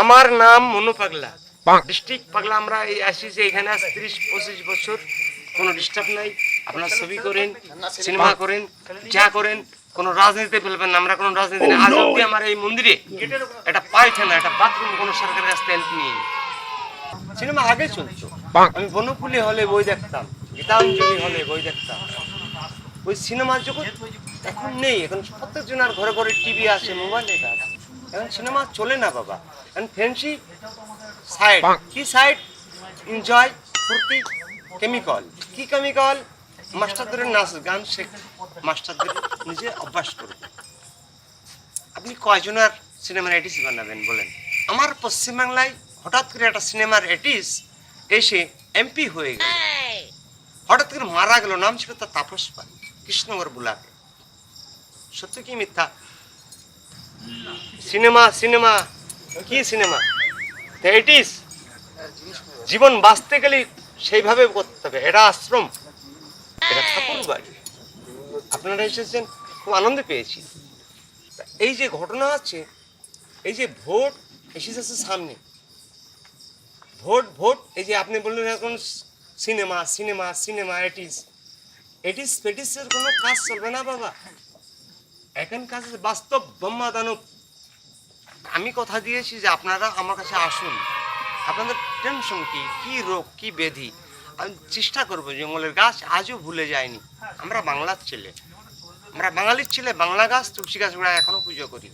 আমার নাম মনু পাগলা। ডিস্ট্রিক্ট পাগলা আমরা এই আসি যে এখানে আজ তিরিশ পঁচিশ বছর। কোনো ডিস্টার্ব নাই। আপনার ছবি করেন সিনেমা করেন যা করেন কোনো রাজনীতিতে ফেলবেন না। আমরা কোনো রাজনীতি নেই। আজ অব্দি আমার এই মন্দিরে একটা পায়খানা একটা বাথরুম কোনো সরকারের কাছ থেকে নিয়ে সিনেমা আগে চলতো। আমি বনকুলি হলে বই দেখতাম গীতাঞ্জলি হলে বই দেখতাম। ওই সিনেমার জগৎ এখন নেই। এখন প্রত্যেকজনের ঘরে ঘরে টিভি আছে মোবাইল এটা এখন সিনেমা চলে না বাবা। এখন ফ্যান্সি সাইড কি সাইড এনজয় ফুর্তি কেমিক্যাল কি কেমিক্যাল মাস্টারদের নাচ গান শেখ মাস্টারদের নিজে অভ্যাস করবে। আপনি কয়জনের সিনেমার এটিস বানাবেন বলেন? আমার পশ্চিমবাংলায় হঠাৎ করে একটা সিনেমার এটিস এসে এমপি হয়ে গেল। হঠাৎ করে মারা গেল নাম ছিল তার তাপস পাল কৃষ্ণনগর বুলাকে। সত্য কি মিথ্যা? সিনেমা সিনেমা কি সিনেমা? এটিস জীবন বাঁচতে গেলে সেইভাবে করতে হবে। এটা আশ্রম। এটা ঠাকুর বাড়ি আপনারা এসেছেন, খুব আনন্দ পেয়েছি। এই যে ঘটনা আছে, এই যে ভোট এসে যাচ্ছে সামনে। ভোট ভোট, এই যে আপনি বললেন এখন সিনেমা সিনেমা সিনেমা এটিস এটিস পেটিসের কোনো কাজ চলবে না বাবা। এখন কাজ বাস্তব ব্রহ্মা দানব আমি কথা দিয়েছি যে আপনারা আমার কাছে আসুন। আপনাদের টেনশন কি? কি রোগ, কি ব্যাধি? আমি চেষ্টা করব জঙ্গলের গাছ আজও ভুলে যায়নি। আমরা বাংলার ছেলে। আমরা বাঙালির ছেলে, বাংলা গাছ তুলসী গাছ আমরা এখনও পুজো করি